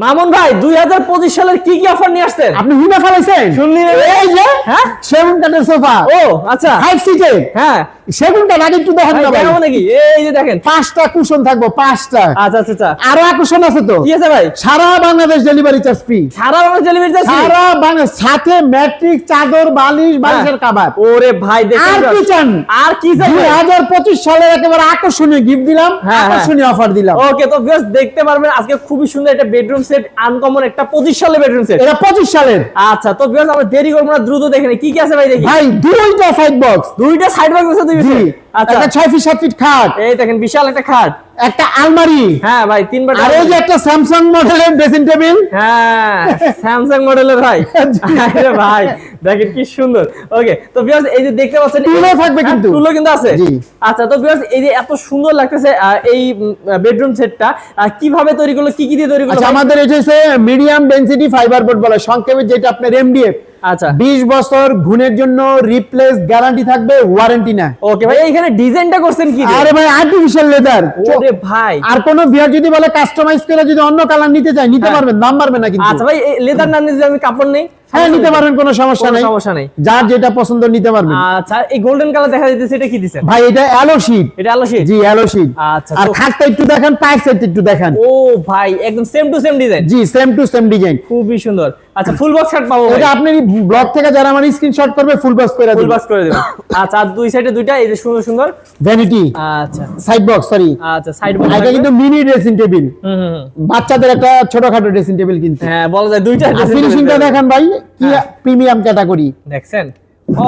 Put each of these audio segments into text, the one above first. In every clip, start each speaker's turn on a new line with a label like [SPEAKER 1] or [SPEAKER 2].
[SPEAKER 1] মামুন ভাই দুই হাজার পঁচিশ সালের কি কি অফার নিয়ে আসছেন?
[SPEAKER 2] আপনি হিমা ফেলাইছেন?
[SPEAKER 1] শুনলি
[SPEAKER 2] এই যে
[SPEAKER 1] হ্যাঁ?
[SPEAKER 2] সেভেন কাঠের সোফা
[SPEAKER 1] ও আচ্ছা।
[SPEAKER 2] ফাইভ সিটের
[SPEAKER 1] হ্যাঁ।
[SPEAKER 2] সেগুন কাঠ আগে একটু দেখেন না ভাই?
[SPEAKER 1] নাকি? এই যে দেখেন।
[SPEAKER 2] পাঁচটা কুশন থাকব পাঁচটা।
[SPEAKER 1] আচ্ছা আচ্ছা আচ্ছা।
[SPEAKER 2] আরও আকর্ষণ আছে তো?
[SPEAKER 1] কি আছে ভাই?
[SPEAKER 2] সারা বাংলাদেশ ডেলিভারি চার্জ ফ্রি
[SPEAKER 1] সারা বাংলা ডেলিভারি যাচ্ছে
[SPEAKER 2] সারা বাংলাদেশ সাথে ম্যাট্রিক চাদর বালিশ বালিশের কাবার
[SPEAKER 1] ওরে ভাই দেখেন
[SPEAKER 2] আর কি চান?
[SPEAKER 1] আর কি
[SPEAKER 2] হাজার পঁচিশ সালের একেবারে আকর্ষণীয় গিফট দিলাম
[SPEAKER 1] হ্যাঁ, হ্যাঁ।
[SPEAKER 2] আকর্ষণীয় অফার দিলাম।
[SPEAKER 1] ওকে তো ভিউয়ার্স দেখতে পারবেন আজকে খুবই সুন্দর একটা বেডরুম সেট আনকমন একটা পঁচিশ সালে বেডরুম সেট
[SPEAKER 2] এটা পঁচিশ সালের।
[SPEAKER 1] আচ্ছা তো ভিউয়ার্স আমরা দেরি করব না দ্রুত দেখে নিই। কি কি আছে ভাই দেখি?
[SPEAKER 2] ভাই দুইটা সাইড বক্স
[SPEAKER 1] দুইটা সাইড বক্স আছে আচ্ছা।
[SPEAKER 2] একটা ফিট ফিট খাট।
[SPEAKER 1] এই দেখেন বিশাল একটা খাট।
[SPEAKER 2] একটা আলমারি।
[SPEAKER 1] হ্যাঁ ভাই তিনবার
[SPEAKER 2] আর এই যে একটা স্যামসাং মডেলের ড্রেসিং টেবিল
[SPEAKER 1] হ্যাঁ স্যামসাং মডেলের ভাই। আরে ভাই দেখেন কি সুন্দর। ওকে তো ভিউয়ার্স এই যে দেখতে পাচ্ছেন
[SPEAKER 2] টুলও থাকবে কিন্তু।
[SPEAKER 1] আছে।
[SPEAKER 2] জি।
[SPEAKER 1] আচ্ছা তো ভিউয়ার্স এই যে এত সুন্দর লাগতেছে এই বেডরুম সেটটা কীভাবে তৈরি করল কি কি দিয়ে তৈরি করল
[SPEAKER 2] আচ্ছা আমাদের এটা হচ্ছে মিডিয়াম ডেনসিটি ফাইবার বোর্ড বলে সংক্ষেপে যেটা আপনার এমডিএফ
[SPEAKER 1] আচ্ছা।
[SPEAKER 2] বিশ বছর ঘুণের জন্য রিপ্লেস গ্যারান্টি থাকবে ওয়ারেন্টি না
[SPEAKER 1] ওকে ভাই এইখানে ডিজাইনটা করছেন কি
[SPEAKER 2] আরে ভাই আর্টিফিশিয়াল লেদার
[SPEAKER 1] ওরে ভাই।
[SPEAKER 2] আর কোন বিয়ার যদি বলে কাস্টমাইজ করে যদি অন্য কালার নিতে চায় নিতে
[SPEAKER 1] হ্যাঁ।
[SPEAKER 2] পারবেন দাম না কিন্তু।
[SPEAKER 1] আচ্ছা ভাই লেদার না যদি আমি কাপড় নেই?
[SPEAKER 2] হ্যাঁ নিতে পারবেন কোনো সমস্যা নাই।
[SPEAKER 1] সমস্যা নেই।
[SPEAKER 2] যার যেটা পছন্দ নিতে পারবেন।
[SPEAKER 1] আচ্ছা এই গোল্ডেন কালার দেখা যাচ্ছে এটা কি
[SPEAKER 2] ভাই এটা অ্যালো শীট
[SPEAKER 1] এটা আলো শীট
[SPEAKER 2] জি অ্যালো শীট
[SPEAKER 1] আচ্ছা,
[SPEAKER 2] আর খাটটা একটু দেখেন একটু দেখেন।
[SPEAKER 1] ও ভাই একদম সেম টু সেম ডিজাইন
[SPEAKER 2] জি সেম টু সেম ডিজাইন
[SPEAKER 1] খুবই সুন্দর। আচ্ছা ফুল বক্স শার্ট পাবো
[SPEAKER 2] এটা আপনি ব্লগ থেকে যারা আমার স্ক্রিনশট করবে ফুল বক্স করে
[SPEAKER 1] ফুল বক্স করে দেব। আচ্ছা আর দুই সাইডে দুইটা এই যে সুন্দর সুন্দর?
[SPEAKER 2] ভ্যানিটি
[SPEAKER 1] আচ্ছা।
[SPEAKER 2] সাইড বক্স সরি
[SPEAKER 1] আচ্ছা সাইড বক্স
[SPEAKER 2] এটা কিন্তু মিনি ড্রেসিং টেবিল
[SPEAKER 1] হুম হুম, হুম।
[SPEAKER 2] বাচ্চাদের একটা ছোটখাটো ড্রেসিং টেবিল কিন্তু।
[SPEAKER 1] হ্যাঁ বলা যায় দুইটা
[SPEAKER 2] ফিনিশিংটা দেখেন ভাই কি। প্রিমিয়াম ক্যাটাগরি
[SPEAKER 1] দেখছেন?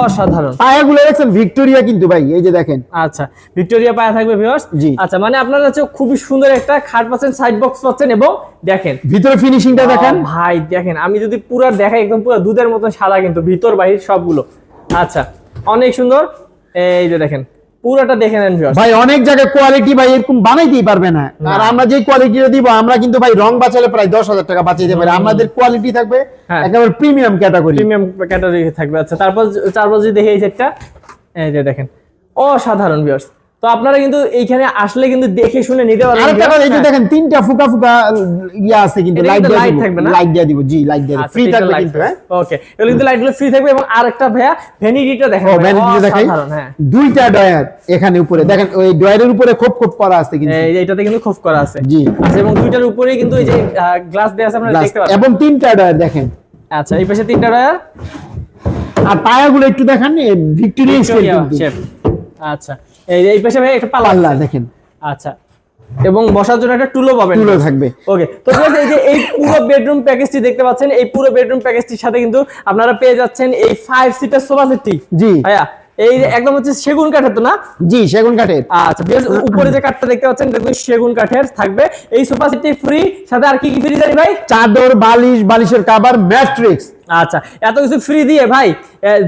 [SPEAKER 1] অসাধারণ।
[SPEAKER 2] পায়াগুলো দেখছেন ভিক্টোরিয়া কিন্তু ভাই এই যে দেখেন।
[SPEAKER 1] আচ্ছা ভিক্টোরিয়া পায়া থাকবে ভিউয়ার্স
[SPEAKER 2] জি।
[SPEAKER 1] আচ্ছা মানে আপনারা হচ্ছে খুবই সুন্দর একটা খাট পাচ্ছেন সাইড বক্স পাচ্ছেন এবং দেখেন।
[SPEAKER 2] ভিতরে ফিনিশিংটা দেখেন।
[SPEAKER 1] ভাই দেখেন আমি যদি পুরো দেখাই একদম পুরো দুধের মতো সাদা কিন্তু ভিতর বাহির সবগুলো। আচ্ছা অনেক সুন্দর। এই যে দেখেন পুরোটা দেখে নেন
[SPEAKER 2] ভাই অনেক জায়গায় কোয়ালিটি ভাই এরকম বানাইতেই পারবে না। আর আমরা যে কোয়ালিটিটা দিব আমরা কিন্তু ভাই রং বাঁচালে প্রায় দশ হাজার টাকা বাঁচিয়ে পারি। আমাদের কোয়ালিটি থাকবে
[SPEAKER 1] হ্যাঁ।
[SPEAKER 2] একেবারে প্রিমিয়াম ক্যাটাগরি
[SPEAKER 1] প্রিমিয়াম ক্যাটাগরি থাকবে। আচ্ছা তারপর তারপর যদি দেখি এই সেটটা এই যে দেখেন। অসাধারণ ভিউয়ার্স তো আপনারা কিন্তু এইখানে আসলে কিন্তু দেখে শুনে নিতে পারবেন
[SPEAKER 2] আরেকটা কথা এই যে
[SPEAKER 1] হ্যাঁ।
[SPEAKER 2] দেখেন তিনটা ফুকা ফুকা ইয়া আছে কিন্তু লাইট দিয়ে দিব
[SPEAKER 1] থাকবে না?
[SPEAKER 2] লাইট দিয়ে দিব জি লাইট দিয়ে ফ্রি থাকবে কিন্তু হ্যাঁ।
[SPEAKER 1] ওকে এগুলো কিন্তু লাইটগুলো ফ্রি থাকবে এবং আরেকটা ভাইয়া ভ্যানিটিটা দেখেন
[SPEAKER 2] ও ভ্যানিটি দেখাই
[SPEAKER 1] হ্যাঁ।
[SPEAKER 2] দুইটা ডয়ার এখানে উপরে দেখেন ওই ডয়ারের উপরে খোপ খোপ করা আছে কিন্তু।
[SPEAKER 1] এই যে এটাতে কিন্তু খোপ করা আছে।
[SPEAKER 2] জি।
[SPEAKER 1] আচ্ছা এবং দুইটার উপরেই কিন্তু এই যে গ্লাস দেয়া আছে আপনারা দেখতে পাচ্ছেন
[SPEAKER 2] এবং তিনটা ডয়ার দেখেন।
[SPEAKER 1] আচ্ছা এই পাশে তিনটা টায়ার
[SPEAKER 2] আর পায়াগুলো একটু দেখেন ভিক্টোরিয়া
[SPEAKER 1] শেপ আচ্ছা। এই এই পাশে ভাই একটা পাল্লা
[SPEAKER 2] দেখেন।
[SPEAKER 1] আচ্ছা। এবং বসার জন্য একটা টুলও পাবেন।
[SPEAKER 2] তুলো থাকবে।
[SPEAKER 1] ওকে তো এই যে এই পুরো বেডরুম প্যাকেজটি দেখতে পাচ্ছেন এই পুরো বেডরুম প্যাকেজটির সাথে কিন্তু আপনারা পেয়ে যাচ্ছেন এই ফাইভ সিটার সোফা সেটটি
[SPEAKER 2] জি।
[SPEAKER 1] ভাইয়া এই যে একদম হচ্ছে সেগুন কাঠের তো না?
[SPEAKER 2] জি সেগুন কাঠের।
[SPEAKER 1] আচ্ছা বেশ উপরে যে কাঠটা দেখতে পাচ্ছেন দেখুন সেগুন কাঠের থাকবে। এই সোফা সেটটি ফ্রি সাথে আর কি কি ফ্রি জানি ভাই?
[SPEAKER 2] চাদর বালিশ বালিশের কাবার ম্যাট্রিক্স
[SPEAKER 1] আচ্ছা এত কিছু ফ্রি দিয়ে ভাই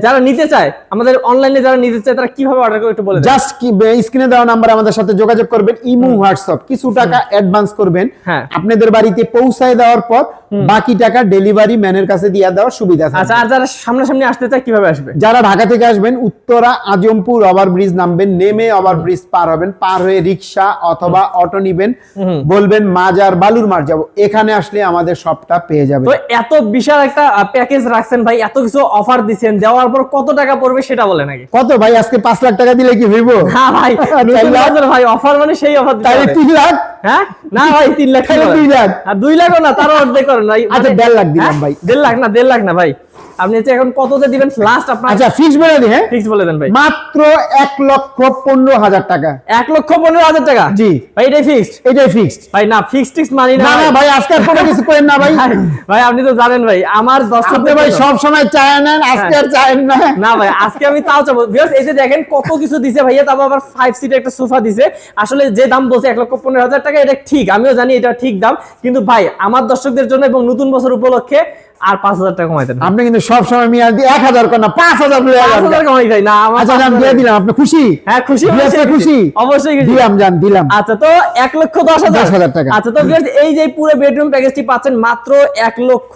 [SPEAKER 1] যারা নিতে চায় আমাদের অনলাইনে যারা নিতে চায় তারা কীভাবে অর্ডার করে একটু বলে
[SPEAKER 2] জাস্ট কি স্ক্রিনে দেওয়া নাম্বার আমাদের সাথে যোগাযোগ করবেন ইমো হোয়াটসঅ্যাপ কিছু টাকা অ্যাডভান্স করবেন।
[SPEAKER 1] হ্যাঁ।
[SPEAKER 2] আপনাদের বাড়িতে পৌঁছায় দেওয়ার পর বাকি টাকা ডেলিভারি ম্যানের কাছে দিয়ে দেওয়ার সুবিধা থাকবে
[SPEAKER 1] আচ্ছা আর যারা সামনাসামনি আসতে চায় কীভাবে আসবে?
[SPEAKER 2] যারা ঢাকা থেকে আসবেন উত্তরা আজমপুর ওভার ব্রিজ নামবেন নেমে ওভার ব্রিজ পার হবেন পার হয়ে রিক্সা অথবা অটো নিবেন বলবেন মাজার বালুর মার যাব। এখানে আসলে আমাদের সবটা পেয়ে যাবে
[SPEAKER 1] তো এত বিশাল একটা প্যাকেজ রাখছেন ভাই এত কিছু অফার দিচ্ছেন দেওয়ার পর কত টাকা পড়বে সেটা বলে নাকি
[SPEAKER 2] কত ভাই আজকে পাঁচ লাখ টাকা দিলে কি হইব
[SPEAKER 1] হ্যাঁ ভাই? ভাই অফার মানে সেই অফার
[SPEAKER 2] তাহলে তিন লাখ
[SPEAKER 1] হ্যাঁ না ভাই তিন লাখ
[SPEAKER 2] দুই লাখ।
[SPEAKER 1] আর দুই লাখও না তারও অর্ধেক করেন ভাই
[SPEAKER 2] আচ্ছা,
[SPEAKER 1] মানে-
[SPEAKER 2] দেড় লাখ দিলাম
[SPEAKER 1] হ্যাঁ?
[SPEAKER 2] ভাই।
[SPEAKER 1] দেড় লাখ না দেড় লাখ না ভাই আপনি হচ্ছে এখন কততে দিবেন? লাস্ট আপনার
[SPEAKER 2] আচ্ছা ফিক্স বলে দিই হ্যাঁ?
[SPEAKER 1] ফিক্স বলে দেন ভাই।
[SPEAKER 2] মাত্র এক লক্ষ পনেরো হাজার টাকা।
[SPEAKER 1] এক লক্ষ পনেরো হাজার টাকা?
[SPEAKER 2] জি।
[SPEAKER 1] ভাই এটাই ফিক্সড
[SPEAKER 2] এটাই ফিক্সড
[SPEAKER 1] ভাই না ফিক্সড টিক্স মানি না।
[SPEAKER 2] না না ভাই আজকে কোনো কিছু করেন না ভাই।
[SPEAKER 1] ভাই, আপনি তো জানেন ভাই আমার দর্শকদের
[SPEAKER 2] ভাই সব সময় চায় নেন আজকে আর চায় না।
[SPEAKER 1] না ভাই আজকে আমি তাও চাবো। বিকজ এই যে দেখেন কত কিছু দিছে ভাইয়া তারপর আবার ফাইভ সিটের একটা সোফা দিছে। আসলে যে দাম বলছে এক লক্ষ পনেরো হাজার টাকা এটা ঠিক আমিও জানি এটা ঠিক দাম। কিন্তু ভাই আমার দর্শকদের জন্য এবং নতুন বছর উপলক্ষে আর পাঁচ হাজার টাকা কমাইতেন।
[SPEAKER 2] আপনি কিন্তু সব সময় মিয়া দিয়ে এক হাজার না পাঁচ হাজার
[SPEAKER 1] হাজার কমাই ভাই না
[SPEAKER 2] আচ্ছা দিয়ে দিলাম আপনি খুশি?
[SPEAKER 1] হ্যাঁ খুশি
[SPEAKER 2] খুশি?
[SPEAKER 1] অবশ্যই
[SPEAKER 2] দিলাম যান দিলাম।
[SPEAKER 1] আচ্ছা তো এক লক্ষ দশ হাজার।
[SPEAKER 2] 10,000 টাকা।
[SPEAKER 1] আচ্ছা তো এই যে পুরো বেডরুম প্যাকেজটি পাচ্ছেন মাত্র এক লক্ষ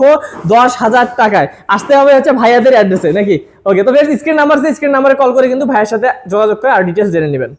[SPEAKER 1] দশ হাজার টাকায়। আসতে হবে হচ্ছে ভাইয়াদের অ্যাড্রেসে নাকি? ওকে তো স্ক্রিন নাম্বার স্ক্রিন নাম্বারে কল করে কিন্তু ভাইয়ের সাথে যোগাযোগ করে আর ডিটেলস জেনে নেবেন।